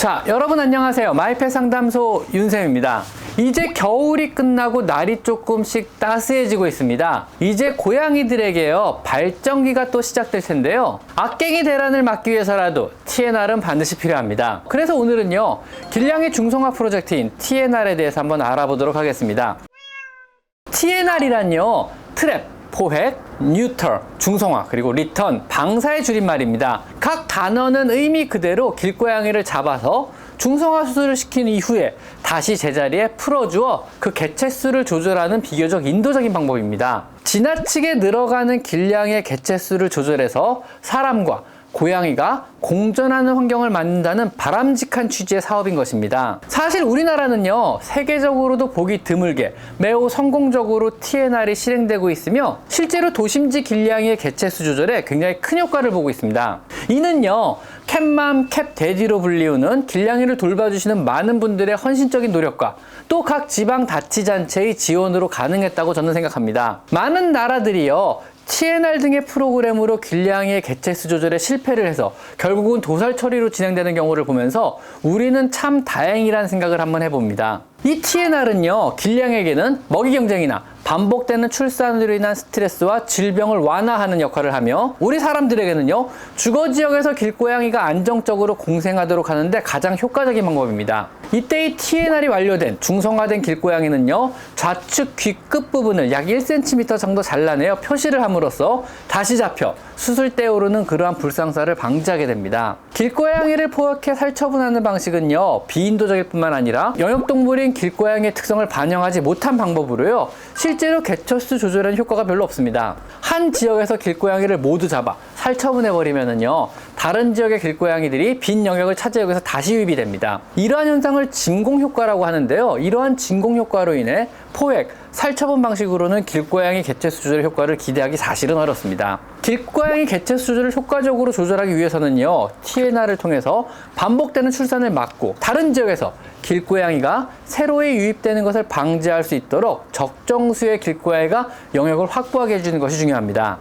자, 여러분 안녕하세요. 마이펫 상담소 윤쌤입니다. 이제 겨울이 끝나고 날이 조금씩 따스해지고 있습니다. 이제 고양이들에게요, 발정기가 또 시작될 텐데요. 악갱이 대란을 막기 위해서라도 TNR은 반드시 필요합니다. 그래서 오늘은요, 길냥이 중성화 프로젝트인 TNR에 대해서 한번 알아보도록 하겠습니다. TNR이란요, 트랩, 포획, 뉴터, 중성화, 그리고 리턴, 방사의 줄임말입니다. 각 단어는 의미 그대로 길고양이를 잡아서 중성화 수술을 시킨 이후에 다시 제자리에 풀어주어 그 개체수를 조절하는 비교적 인도적인 방법입니다. 지나치게 늘어가는 길량의 개체수를 조절해서 사람과 고양이가 공존하는 환경을 만든다는 바람직한 취지의 사업인 것입니다. 사실 우리나라는요, 세계적으로도 보기 드물게 매우 성공적으로 TNR이 실행되고 있으며 실제로 도심지 길냥이의 개체수 조절에 굉장히 큰 효과를 보고 있습니다. 이는요, 캣맘, 캣데디로 불리우는 길냥이를 돌봐주시는 많은 분들의 헌신적인 노력과 또 각 지방 자치단체의 지원으로 가능했다고 저는 생각합니다. 많은 나라들이요, TNR 등의 프로그램으로 길냥이의 개체수 조절에 실패를 해서 결국은 도살 처리로 진행되는 경우를 보면서 우리는 참 다행이라는 생각을 한번 해봅니다. 이 TNR은요, 길냥에게는 먹이 경쟁이나 반복되는 출산으로 인한 스트레스와 질병을 완화하는 역할을 하며 우리 사람들에게는요 주거 지역에서 길고양이가 안정적으로 공생하도록 하는데 가장 효과적인 방법입니다. 이때 이 TNR이 완료된 중성화된 길고양이는요 좌측 귀 끝 부분을 약 1cm 정도 잘라내어 표시를 함으로써 다시 잡혀 수술 때 오르는 그러한 불상사를 방지하게 됩니다. 길고양이를 포획해 살처분하는 방식은요 비인도적일 뿐만 아니라 영역동물인 길고양이의 특성을 반영하지 못한 방법으로요 실제로 개체수 조절에는 효과가 별로 없습니다. 한 지역에서 길고양이를 모두 잡아 살처분해 버리면은요 다른 지역의 길고양이들이 빈 영역을 차지하기 위해서 다시 유입이 됩니다. 이러한 현상을 진공 효과라고 하는데요. 이러한 진공 효과로 인해 포획, 살처분 방식으로는 길고양이 개체수 조절 효과를 기대하기 사실은 어렵습니다. 길고양이 개체수 조절을 효과적으로 조절하기 위해서는요, TNR을 통해서 반복되는 출산을 막고 다른 지역에서 길고양이가 새로이 유입되는 것을 방지할 수 있도록 적정 수의 길고양이가 영역을 확보하게 해주는 것이 중요합니다.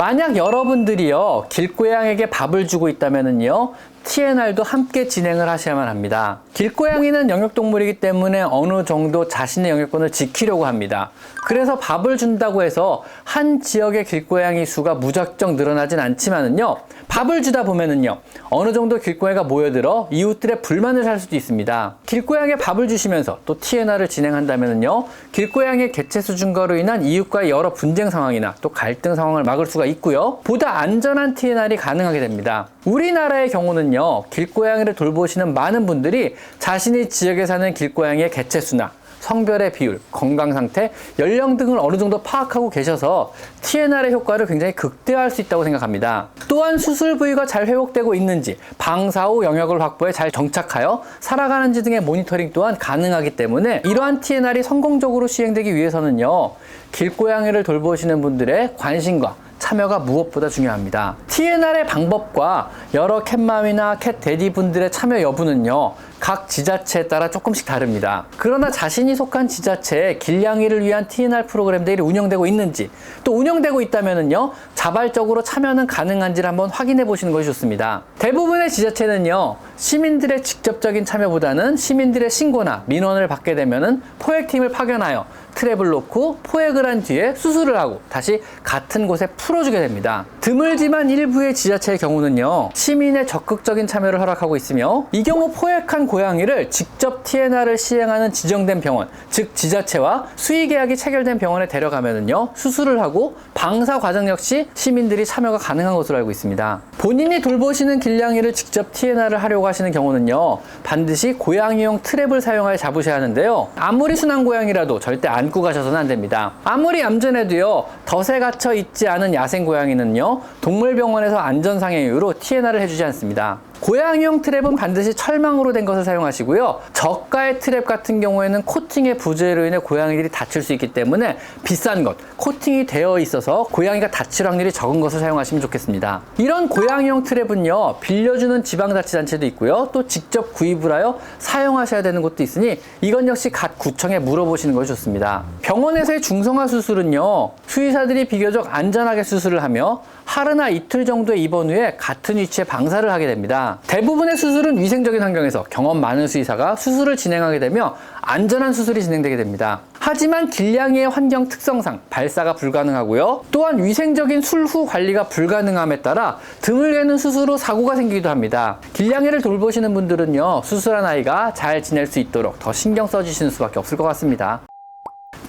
만약 여러분들이요 길고양이에게 밥을 주고 있다면은요 TNR도 함께 진행을 하셔야만 합니다. 길고양이는 영역동물이기 때문에 어느 정도 자신의 영역권을 지키려고 합니다. 그래서 밥을 준다고 해서 한 지역의 길고양이 수가 무작정 늘어나진 않지만은요 밥을 주다 보면은요 어느 정도 길고양이가 모여들어 이웃들의 불만을 살 수도 있습니다. 길고양이에 밥을 주시면서 또 TNR을 진행한다면은요 길고양이의 개체수 증가로 인한 이웃과의 여러 분쟁 상황이나 또 갈등 상황을 막을 수가 있고요 보다 안전한 TNR이 가능하게 됩니다. 우리나라의 경우는요 길고양이를 돌보시는 많은 분들이 자신의 지역에 사는 길고양이의 개체수나 성별의 비율, 건강 상태, 연령 등을 어느 정도 파악하고 계셔서 TNR의 효과를 굉장히 극대화할 수 있다고 생각합니다. 또한 수술 부위가 잘 회복되고 있는지, 방사 후 영역을 확보해 잘 정착하여 살아가는지 등의 모니터링 또한 가능하기 때문에 이러한 TNR이 성공적으로 시행되기 위해서는요, 길고양이를 돌보시는 분들의 관심과 참여가 무엇보다 중요합니다. TNR의 방법과 여러 캣맘이나 캣데디 분들의 참여 여부는요, 각 지자체에 따라 조금씩 다릅니다. 그러나 자신이 속한 지자체에 길냥이를 위한 TNR 프로그램들이 운영되고 있는지, 또 운영되고 있다면요, 자발적으로 참여는 가능한지를 한번 확인해 보시는 것이 좋습니다. 대부분의 지자체는요, 시민들의 직접적인 참여보다는 시민들의 신고나 민원을 받게 되면은 포획팀을 파견하여 트랩을 놓고 포획을 한 뒤에 수술을 하고 다시 같은 곳에 풀어주게 됩니다. 드물지만 일부의 지자체의 경우는요, 시민의 적극적인 참여를 허락하고 있으며 이 경우 포획한 고양이를 직접 TNR을 시행하는 지정된 병원, 즉 지자체와 수의 계약이 체결된 병원에 데려가면은요, 수술을 하고 방사 과정 역시 시민들이 참여가 가능한 것으로 알고 있습니다. 본인이 돌보시는 길냥이를 직접 TNR을 하려고 하시는 경우는요, 반드시 고양이용 트랩을 사용하여 잡으셔야 하는데요. 아무리 순한 고양이라도 절대 안고 가셔서는 안 됩니다. 아무리 얌전해도요, 덫에 갇혀 있지 않은 야생 고양이는요, 동물병원에서 안전상의 이유로 TNR을 해주지 않습니다. 고양이용 트랩은 반드시 철망으로 된 것을 사용하시고요. 저가의 트랩 같은 경우에는 코팅의 부재로 인해 고양이들이 다칠 수 있기 때문에 비싼 것, 코팅이 되어 있어서 고양이가 다칠 확률이 적은 것을 사용하시면 좋겠습니다. 이런 고양이용 트랩은요, 빌려주는 지방자치단체도 있고요. 또 직접 구입을 하여 사용하셔야 되는 곳도 있으니 이건 역시 각 구청에 물어보시는 것이 좋습니다. 병원에서의 중성화 수술은요, 수의사들이 비교적 안전하게 수술을 하며 하루나 이틀 정도의 입원 후에 같은 위치에 방사를 하게 됩니다. 대부분의 수술은 위생적인 환경에서 경험 많은 수의사가 수술을 진행하게 되며 안전한 수술이 진행되게 됩니다. 하지만 길냥이의 환경 특성상 발사가 불가능하고요. 또한 위생적인 술후 관리가 불가능함에 따라 드물게는 수술 후 사고가 생기기도 합니다. 길냥이를 돌보시는 분들은요, 수술한 아이가 잘 지낼 수 있도록 더 신경 써주시는 수밖에 없을 것 같습니다.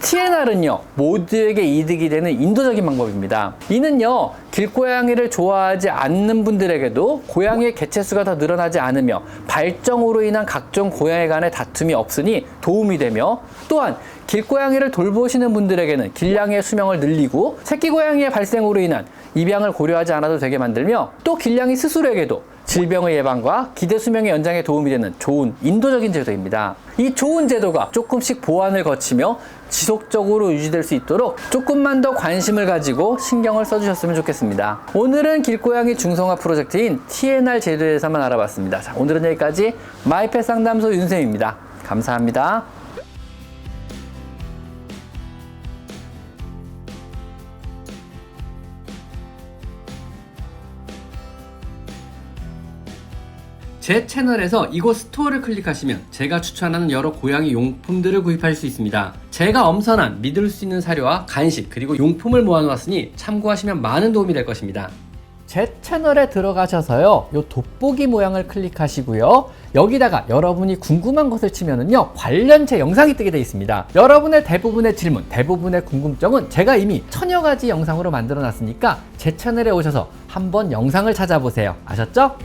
TNR은요, 모두에게 이득이 되는 인도적인 방법입니다. 이는요, 길고양이를 좋아하지 않는 분들에게도 고양이의 개체수가 더 늘어나지 않으며 발정으로 인한 각종 고양이 간의 다툼이 없으니 도움이 되며 또한 길고양이를 돌보시는 분들에게는 길냥이의 수명을 늘리고 새끼 고양이의 발생으로 인한 입양을 고려하지 않아도 되게 만들며 또 길냥이 스스로에게도 질병의 예방과 기대 수명의 연장에 도움이 되는 좋은 인도적인 제도입니다. 이 좋은 제도가 조금씩 보완을 거치며 지속적으로 유지될 수 있도록 조금만 더 관심을 가지고 신경을 써주셨으면 좋겠습니다. 오늘은 길고양이 중성화 프로젝트인 TNR 제도에 대해서만 알아봤습니다. 자, 오늘은 여기까지 마이펫 상담소 윤쌤입니다. 감사합니다. 제 채널에서 이곳 스토어를 클릭하시면 제가 추천하는 여러 고양이 용품들을 구입하실 수 있습니다. 제가 엄선한 믿을 수 있는 사료와 간식 그리고 용품을 모아놓았으니 참고하시면 많은 도움이 될 것입니다. 제 채널에 들어가셔서요, 요 돋보기 모양을 클릭하시고요. 여기다가 여러분이 궁금한 것을 치면은요, 관련체 영상이 뜨게 되어 있습니다. 여러분의 대부분의 질문, 대부분의 궁금증은 제가 이미 천여 가지 영상으로 만들어 놨으니까 제 채널에 오셔서 한번 영상을 찾아보세요. 아셨죠?